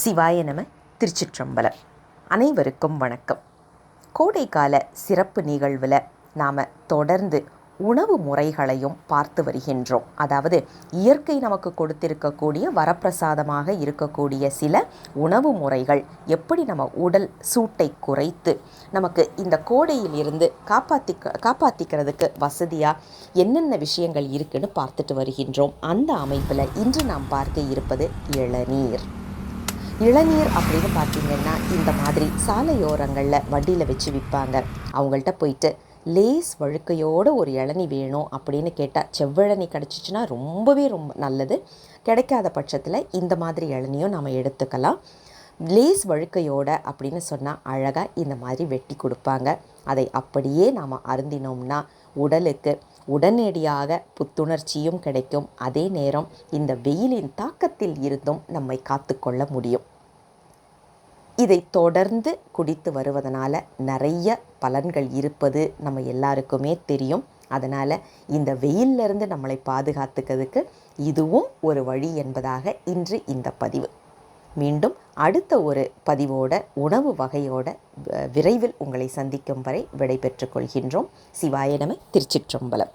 சிவாய நம திருச்சிற்றம்பலம். அனைவருக்கும் வணக்கம். கோடைக்கால சிறப்பு நிகழ்வில் நாம் தொடர்ந்து உணவு முறைகளையும் பார்த்து வருகின்றோம். அதாவது இயற்கை நமக்கு கொடுத்திருக்கக்கூடிய வரப்பிரசாதமாக இருக்கக்கூடிய சில உணவு முறைகள் எப்படி நம்ம உடல் சூட்டை குறைத்து நமக்கு இந்த கோடையில் இருந்து காப்பாற்றிக்க காப்பாற்றிக்கிறதுக்கு வசதியாக என்னென்ன விஷயங்கள் இருக்குன்னு பார்த்துட்டு வருகின்றோம். அந்த அமைப்பில் இன்று நாம் பார்க்க இருப்பது இளநீர். இளநீர் அப்படின்னு பார்த்தீங்கன்னா இந்த மாதிரி சாலையோரங்களில் வண்டியில் வச்சு விற்பாங்க அவங்கள்ட்ட போயிட்டு லேஸ் வழுக்கையோடு ஒரு இளநி வேணும் அப்படின்னு கேட்டால் செவ்வழனி கிடச்சிச்சின்னா ரொம்பவே ரொம்ப நல்லது. கிடைக்காத பட்சத்தில் இந்த மாதிரி இளநியும் நம்ம எடுத்துக்கலாம். லேஸ் வழுக்கையோட அப்படின்னு சொன்னால் அழகாக இந்த மாதிரி வெட்டி கொடுப்பாங்க. அதை அப்படியே நாம் அருந்தினோம்னா உடலுக்கு உடனடியாக புத்துணர்ச்சியும் கிடைக்கும். அதே நேரம் இந்த வெயிலின் தாக்கத்தில் இருந்தும் நம்மை காத்துக்கொள்ள முடியும். இதை தொடர்ந்து குடித்து வருவதனால நிறைய பலன்கள் இருப்பது நம்ம எல்லாருக்குமே தெரியும். அதனால் இந்த வெயிலிருந்து நம்மளை பாதுகாத்துக்கிறதுக்கு இதுவும் ஒரு வழி என்பதாக இன்று இந்த பதிவு. மீண்டும் அடுத்த ஒரு பதிவோட உணவு வகையோட விரைவில் உங்களை சந்திக்கும் வரை விடைபெற்றுக் கொள்கின்றோம். சிவாய நம திருச்சிற்றம்பலம்.